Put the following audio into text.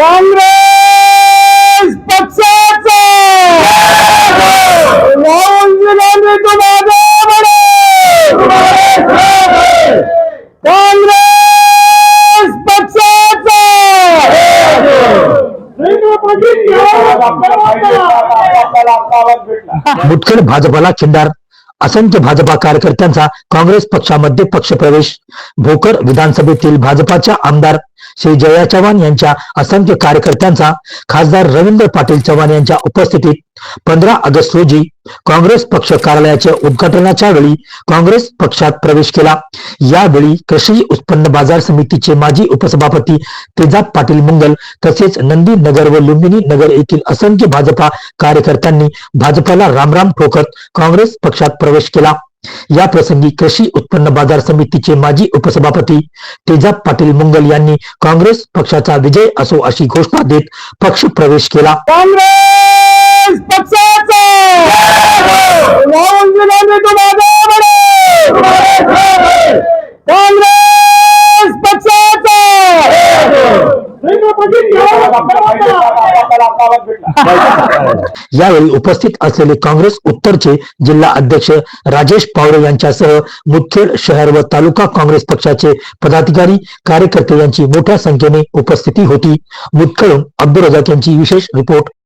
काँग्रेस पक्षाचा. गांधी तुम्हाला काँग्रेस पक्षाचा. मुदखेड भाजपाला खिंडार. असंख्य भाजपा कार्यकर्त्यांचा काँग्रेस पक्षामध्ये पक्षप्रवेश. भोकर विधानसभेतील भाजपाच्या आमदार श्री जया चव्हाण यांच्या असंख्य कार्यकर्त्यांचा खासदार रवींद्र पाटील चव्हाण यांच्या उपस्थितीत पंधरा ऑगस्ट रोजी काँग्रेस पक्ष कार्यालयाच्या उद्घाटनाच्या वेळी काँग्रेस पक्षात प्रवेश केला. यावेळी कृषी उत्पन्न बाजार समितीचे माजी उपसभापती तेजाब पाटील मंगल तसेच नंदी नगर व लुंबिनी नगर येथील असंख्य भाजपा कार्यकर्त्यांनी भाजपाला रामराम ठोकत काँग्रेस पक्षात प्रवेश केला. या प्रसंगी कृषी उत्पन्न बाजार समितीचे माजी उपसभापती तेजाब पाटील मुंगल यांनी काँग्रेस पक्षाचा विजय असो अशी घोषणा देत पक्ष प्रवेश केला. काँग्रेस यावेळी उपस्थित असलेले काँग्रेस उत्तरचे जिल्हा अध्यक्ष राजेश पावरे यांच्यासह मुदखेड शहर व तालुका काँग्रेस पक्षाचे पदाधिकारी कार्यकर्ते यांची मोठ्या संख्येने उपस्थिती होती. मुदखेडून अब्दुल रजाक यांची विशेष रिपोर्ट